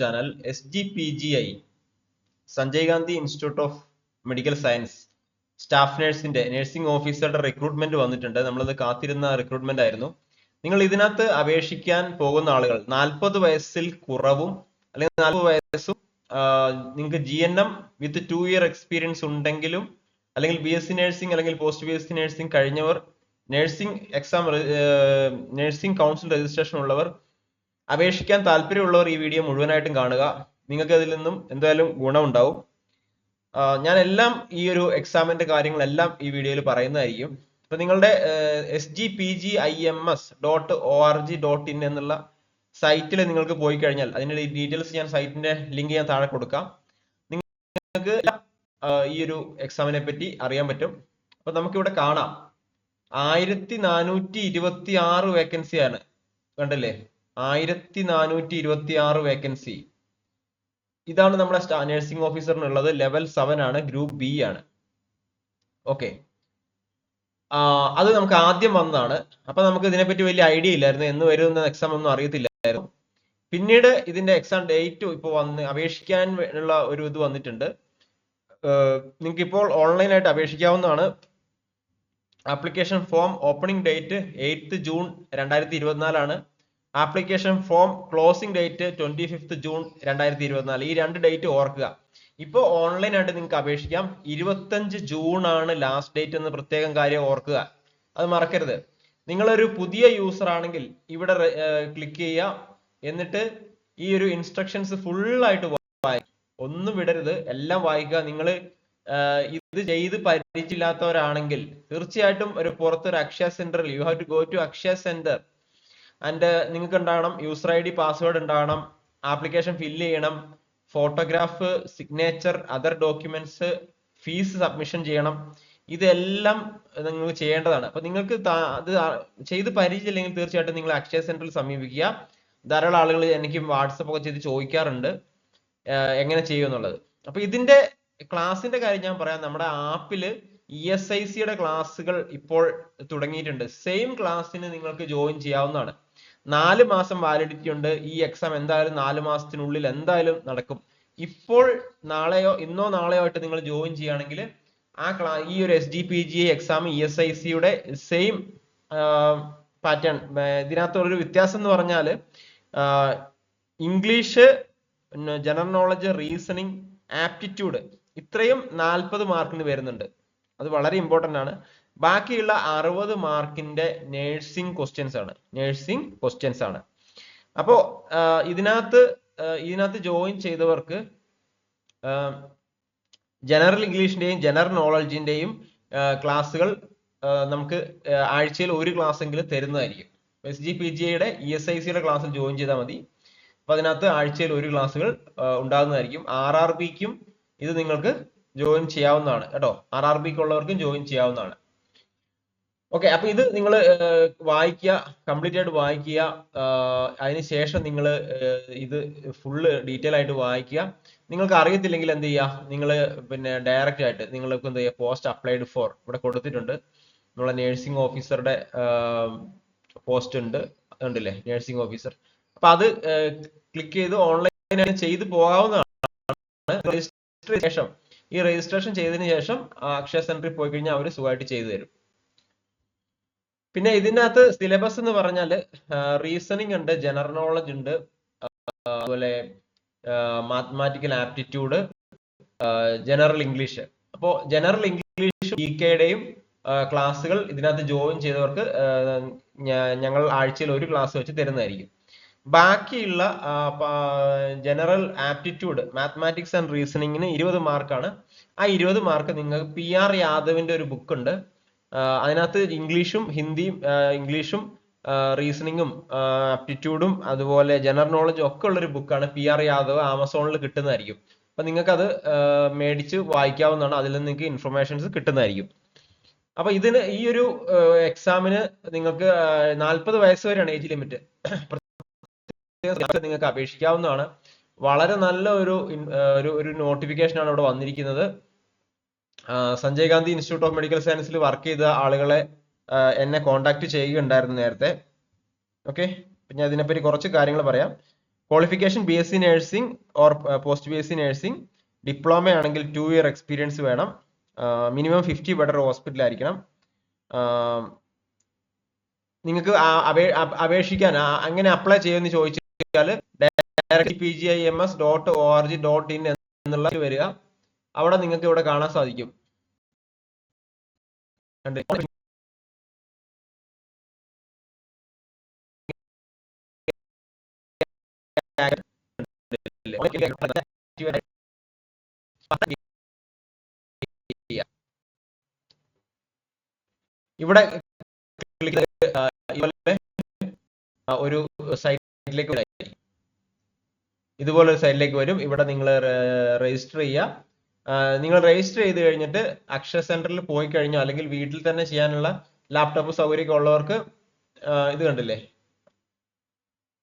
Channel S G P G I Sanjay Gandhi institute of medical science staff നഴ്സിന്റെ nursing ഓഫീസറുടെ recruitment വന്നിട്ടുണ്ട്. നമ്മളത് കാത്തിരുന്ന recruitment ആയിരുന്നു. നിങ്ങൾ ഇതിനകത്ത് അപേക്ഷിക്കാൻ പോകുന്ന ആളുകൾ നാൽപ്പത് വയസ്സിൽ കുറവും അല്ലെങ്കിൽ നാൽപ്പത് വയസ്സും നിങ്ങൾക്ക് G N M with two year experience ഉണ്ടെങ്കിലും അല്ലെങ്കിൽ ബി എസ് സി നഴ്സിംഗ് അല്ലെങ്കിൽ post B S C nursing കഴിഞ്ഞവർ nursing exam nursing council registration ഉള്ളവർ അപേക്ഷിക്കാൻ താല്പര്യമുള്ളവർ ഈ വീഡിയോ മുഴുവനായിട്ടും കാണുക. നിങ്ങൾക്ക് അതിൽ നിന്നും എന്തായാലും ഗുണമുണ്ടാവും. ഞാൻ എല്ലാം ഈ ഒരു എക്സാമിന്റെ കാര്യങ്ങളെല്ലാം ഈ വീഡിയോയിൽ പറയുന്നതായിരിക്കും. ഇപ്പൊ നിങ്ങളുടെ S G P G I M S dot O R G dot in എന്നുള്ള സൈറ്റിൽ നിങ്ങൾക്ക് പോയി കഴിഞ്ഞാൽ അതിന്റെ ഡീറ്റെയിൽസ് ഞാൻ സൈറ്റിന്റെ ലിങ്ക് ഞാൻ താഴെ കൊടുക്കാം. നിങ്ങൾക്ക് ഈ ഒരു എക്സാമിനെ പറ്റി അറിയാൻ പറ്റും. അപ്പൊ നമുക്കിവിടെ കാണാം. ആയിരത്തി നാനൂറ്റി ഇരുപത്തി ആറ് വേക്കൻസി ആണ്. കണ്ടല്ലേ? ആയിരത്തി നാനൂറ്റി ഇരുപത്തി ആറ് വേക്കൻസി ഇതാണ് നമ്മുടെ നഴ്സിംഗ് ഓഫീസറിനുള്ളത് ലെവൽ സെവൻ ആണ്. ഗ്രൂപ്പ് ബി ആണ്. ഓക്കെ അത് നമുക്ക് ആദ്യം വന്നതാണ്. അപ്പൊ നമുക്ക് ഇതിനെപ്പറ്റി വലിയ ഐഡിയ ഇല്ലായിരുന്നു. എന്ന് വരുന്ന എക്സാം ഒന്നും അറിയത്തില്ലായിരുന്നു. പിന്നീട് ഇതിന്റെ എക്സാം ഡേറ്റ് ഇപ്പൊ വന്ന് അപേക്ഷിക്കാൻ ഉള്ള ഒരു ഇത് വന്നിട്ടുണ്ട്. നിങ്ങൾക്ക് ഇപ്പോൾ ഓൺലൈനായിട്ട് അപേക്ഷിക്കാവുന്നതാണ്. Application form opening date eighth June രണ്ടായിരത്തി ഇരുപത്തിനാലാണ് application form closing date twenty fifth June രണ്ടായിരത്തി ഇരുപത്തിനാല് ഈ രണ്ട് ഡേറ്റ് ഓർക്കുക. ഇപ്പോൾ ഓൺലൈൻ ആയിട്ട് നിങ്ങൾക്ക് അപേക്ഷിക്കാം. ഇരുപത്തഞ്ച് ജൂൺ ആണ് ലാസ്റ്റ് ഡേറ്റ് എന്ന് പ്രത്യേകം കാര്യം ഓർക്കുക. അത് മറക്കരുത്. നിങ്ങളൊരു പുതിയ യൂസർ ആണെങ്കിൽ ഇവിടെ ക്ലിക്ക് ചെയ്യുക. എന്നിട്ട് ഈ ഒരു ഇൻസ്ട്രക്ഷൻസ് ഫുൾ ആയിട്ട് വായിക്കുക ഒന്നും വിടരുത്. എല്ലാം വായിക്കുക. നിങ്ങൾ ഇത് ചെയ്ത് പരിചയമില്ലാത്തവരാണെങ്കിൽ തീർച്ചയായിട്ടും ഒരു പുറത്തൊരു അക്ഷയ സെന്ററിൽ you have to go to Akshaya centre and നിങ്ങൾക്ക് ഉണ്ടാവണം യൂസർ ഐ ഡി പാസ്വേഡ് ഉണ്ടാവണം ആപ്ലിക്കേഷൻ ഫില്ല് ചെയ്യണം photograph signature other documents fees submission ചെയ്യണം. ഇതെല്ലാം നിങ്ങൾ ചെയ്യേണ്ടതാണ്. അപ്പൊ നിങ്ങൾക്ക് അത് ചെയ്ത് പരിചയമില്ലെങ്കിൽ തീർച്ചയായിട്ടും നിങ്ങൾ അക്ഷയ സെന്ററിൽ സമീപിക്കുക. ധാരാളം ആളുകൾ എനിക്ക് വാട്സപ്പ് ഒക്കെ ചെയ്ത് ചോദിക്കാറുണ്ട് എങ്ങനെ ചെയ്യും എന്നുള്ളത് അപ്പൊ ഇതിന്റെ ക്ലാസിന്റെ കാര്യം ഞാൻ പറയാം. നമ്മുടെ ആപ്പിൽ ഇ എസ് ഐ സിയുടെ ക്ലാസ്സുകൾ ഇപ്പോൾ തുടങ്ങിയിട്ടുണ്ട്. സെയിം ക്ലാസ്സിന് നിങ്ങൾക്ക് ജോയിൻ ചെയ്യാവുന്നതാണ്. നാല് മാസം വാലിഡിറ്റി ഉണ്ട്. ഈ എക്സാം എന്തായാലും നാല് മാസത്തിനുള്ളിൽ എന്തായാലും നടക്കും. ഇപ്പോൾ നാളെയോ ഇന്നോ നാളെയോ ആയിട്ട് നിങ്ങൾ ജോയിൻ ചെയ്യുകയാണെങ്കിൽ ആ ക്ലാ ഈ ഒരു S D P G exam E S I സിയുടെ സെയിം പാറ്റേൺ ഇതിനകത്തുള്ളൊരു വ്യത്യാസം എന്ന് പറഞ്ഞാൽ English general knowledge reasoning aptitude ഇത്രയും നാൽപ്പത് മാർക്കിന് വരുന്നുണ്ട്. അത് വളരെ ഇമ്പോർട്ടന്റ് ആണ്. ബാക്കിയുള്ള അറുപത് മാർക്കിന്റെ നേഴ്സിംഗ് ക്വസ്റ്റ്യൻസ് ആണ്. നേഴ്സിംഗ് ക്വസ്റ്റ്യൻസ് ആണ്. അപ്പോ ഇതിനകത്ത് ഇതിനകത്ത് ജോയിൻ ചെയ്തവർക്ക് ജനറൽ ഇംഗ്ലീഷിന്റെയും ജനറൽ നോളജിന്റെയും ക്ലാസ്സുകൾ നമുക്ക് ആഴ്ചയിൽ ഒരു ക്ലാസ് എങ്കിലും തരുന്നതായിരിക്കും എസ് ജി പി ജി ഐയുടെ ഇ എസ് ഐ സിയുടെ ക്ലാസ്സിൽ ജോയിൻ ചെയ്താൽ മതി. അപ്പൊ അതിനകത്ത് ആഴ്ചയിൽ ഒരു ക്ലാസ്സുകൾ ഉണ്ടാകുന്നതായിരിക്കും. ആർ ആർ ബിക്കും ഇത് നിങ്ങൾക്ക് ജോയിൻ ചെയ്യാവുന്നതാണ് കേട്ടോ. ആർ ആർ ബിക്ക് ഉള്ളവർക്കും ജോയിൻ ചെയ്യാവുന്നതാണ്. ഓക്കെ അപ്പൊ ഇത് നിങ്ങൾ വായിക്കുക കംപ്ലീറ്റ് ആയിട്ട് വായിക്കുക അതിനുശേഷം നിങ്ങൾ ഇത് ഫുള്ള് ഡീറ്റെയിൽ ആയിട്ട് വായിക്കുക. നിങ്ങൾക്ക് അറിയത്തില്ലെങ്കിൽ എന്ത് ചെയ്യുക? നിങ്ങൾ പിന്നെ ഡയറക്റ്റ് ആയിട്ട് നിങ്ങൾക്ക് എന്ത് ചെയ്യുക? പോസ്റ്റ് അപ്ലൈഡ് ഫോർ ഇവിടെ കൊടുത്തിട്ടുണ്ട്. നമ്മളെ നേഴ്സിംഗ് ഓഫീസറുടെ പോസ്റ്റ് ഉണ്ട്. ഉണ്ടല്ലേ? നേഴ്സിംഗ് ഓഫീസർ അപ്പൊ അത് ക്ലിക്ക് ചെയ്ത് ഓൺലൈൻ ചെയ്ത് പോകാവുന്നതാണ്. രജിസ്റ്റർ ശേഷം ഈ രജിസ്ട്രേഷൻ ചെയ്തതിന് ശേഷം അക്ഷയ സെന്ററിൽ പോയി കഴിഞ്ഞാൽ അവർ സുഖമായിട്ട് ചെയ്തു തരും. പിന്നെ ഇതിനകത്ത് സിലബസ് എന്ന് പറഞ്ഞാൽ റീസണിങ് ഉണ്ട് ജനറൽ നോളജ് ഉണ്ട് അതുപോലെ മാത്തമാറ്റിക്കൽ ആപ്റ്റിറ്റ്യൂഡ് ജനറൽ ഇംഗ്ലീഷ് അപ്പോൾ ജനറൽ ഇംഗ്ലീഷ് ഇ കെയുടെയും ക്ലാസ്സുകൾ ഇതിനകത്ത് ജോയിൻ ചെയ്തവർക്ക് ഞങ്ങൾ ആഴ്ചയിൽ ഒരു ക്ലാസ് വെച്ച് തരുന്നതായിരിക്കും. ബാക്കിയുള്ള ജനറൽ ആപ്റ്റിറ്റ്യൂഡ് മാത്തമാറ്റിക്സ് ആൻഡ് റീസണിങ്ങിന് ഇരുപത് മാർക്കാണ്. ആ ഇരുപത് മാർക്ക് നിങ്ങൾക്ക് പി ആർ യാദവിന്റെ ഒരു ബുക്ക് ഉണ്ട്. അതിനകത്ത് ഇംഗ്ലീഷും ഹിന്ദിയും ഇംഗ്ലീഷും റീസണിങ്ങും ആപ്റ്റിറ്റ്യൂഡും അതുപോലെ ജനറൽ നോളജും ഒക്കെ ഉള്ളൊരു ബുക്കാണ് പി ആർ യാദവ് ആമസോണിൽ കിട്ടുന്നതായിരിക്കും. അപ്പൊ നിങ്ങൾക്ക് അത് മേടിച്ച് വായിക്കാവുന്നതാണ്. അതിൽ നിന്ന് നിങ്ങൾക്ക് ഇൻഫർമേഷൻസ് കിട്ടുന്നതായിരിക്കും. അപ്പൊ ഇതിന് ഈ ഒരു എക്സാമിന് നിങ്ങൾക്ക് നാൽപ്പത് വയസ്സ് വരെയാണ് ഏജ് ലിമിറ്റ് നിങ്ങൾക്ക് അപേക്ഷിക്കാവുന്നതാണ്. വളരെ നല്ല ഒരു ഒരു നോട്ടിഫിക്കേഷൻ ആണ് ഇവിടെ വന്നിരിക്കുന്നത്. Sanjay Gandhi institute of medical സയൻസിൽ വർക്ക് ചെയ്ത ആളുകളെ എന്നെ കോണ്ടാക്ട് ചെയ്യുകയുണ്ടായിരുന്നു നേരത്തെ. ഓക്കെ പിന്നെ അതിനെപ്പറ്റി കുറച്ച് കാര്യങ്ങൾ പറയാം. Qualification B S C nursing or post B S C nursing diploma ആണെങ്കിൽ ടു ഇയർ എക്സ്പീരിയൻസ് വേണം. മിനിമം ഫിഫ്റ്റി ബെഡർ ഹോസ്പിറ്റൽ ആയിരിക്കണം. നിങ്ങൾക്ക് അപേക്ഷിക്കാൻ അങ്ങനെ അപ്ലൈ ചെയ്യുമെന്ന് ചോദിച്ചാൽ direct P G I M S dot O R G dot in എന്നുള്ള വരിക അവിടെ നിങ്ങൾക്ക് ഇവിടെ കാണാൻ സാധിക്കും? ഇവിടെ ഒരു ചെയ്ത്, ആ, ഇതുപോലെ ആ, സൈറ്റിലേക്ക് വരും. ഇതുപോലെ ഒരു സൈറ്റിലേക്ക് വരും. ഇവിടെ നിങ്ങൾ രജിസ്റ്റർ ചെയ്യുക നിങ്ങൾ രജിസ്റ്റർ ചെയ്ത് കഴിഞ്ഞിട്ട് അക്ഷയ സെന്ററിൽ പോയി കഴിഞ്ഞോ അല്ലെങ്കിൽ വീട്ടിൽ തന്നെ ചെയ്യാനുള്ള ലാപ്ടോപ്പ് സൗകര്യമൊക്കെ ഉള്ളവർക്ക് ഇത് കണ്ടില്ലേ?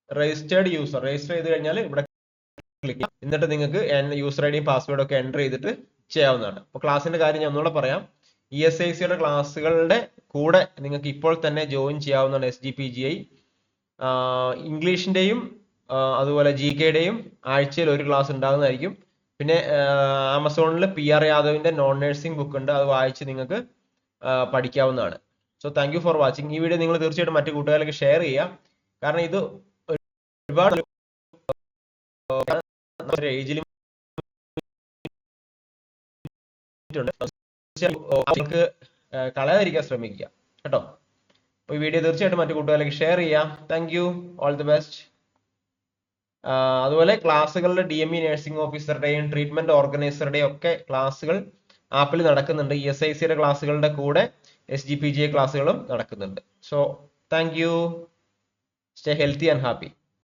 രജിസ്റ്റേർഡ് യൂസർ രജിസ്റ്റർ ചെയ്ത് കഴിഞ്ഞാൽ ഇവിടെ ക്ലിക്ക് എന്നിട്ട് നിങ്ങൾക്ക് യൂസർ ഐ ഡിയും പാസ്വേഡും ഒക്കെ എന്റർ ചെയ്തിട്ട് ചെയ്യാവുന്നതാണ്. അപ്പോൾ ക്ലാസ്സിന്റെ കാര്യം ഞാൻ ഒന്നുകൂടെ പറയാം. ഇ എസ് ഐ സിയുടെ ക്ലാസ്സുകളുടെ കൂടെ നിങ്ങൾക്ക് ഇപ്പോൾ തന്നെ ജോയിൻ ചെയ്യാവുന്നതാണ് S G P G I ഇംഗ്ലീഷിന്റെയും അതുപോലെ ജി കെയുടെയും ആഴ്ചയിൽ ഒരു ക്ലാസ് ഉണ്ടാകുന്നതായിരിക്കും. പിന്നെ ആമസോണിൽ പി ആർ യാദവിന്റെ നോൺ നഴ്സിംഗ് ബുക്ക് ഉണ്ട്. അത് വായിച്ച് നിങ്ങൾക്ക് പഠിക്കാവുന്നതാണ്. സോ താങ്ക് ഫോർ വാച്ചിങ് ഈ വീഡിയോ നിങ്ങൾ തീർച്ചയായിട്ടും മറ്റു കൂട്ടുകാരിലേക്ക് ഷെയർ ചെയ്യുക. കാരണം ഇത് ഒരുപാട് കളയാതിരിക്കാൻ ശ്രമിക്കുക. കേട്ടോ? അപ്പോൾ ഈ വീഡിയോ തീർച്ചയായിട്ടും മറ്റു കൂട്ടുകാരിലേക്ക് ഷെയർ ചെയ്യാം. Thank you all the best അതുപോലെ ക്ലാസ്സുകളുടെ ഡി എം ഇ നഴ്സിംഗ് ഓഫീസറുടെയും ട്രീറ്റ്മെന്റ് ഓർഗനൈസറുടെയും ഒക്കെ ക്ലാസ്സുകൾ ആപ്പിൽ നടക്കുന്നുണ്ട്. ഇ എസ് ഐ സിയുടെ ക്ലാസ്സുകളുടെ കൂടെ S G P G A ക്ലാസ്സുകളും നടക്കുന്നുണ്ട്. So thank you stay healthy and happy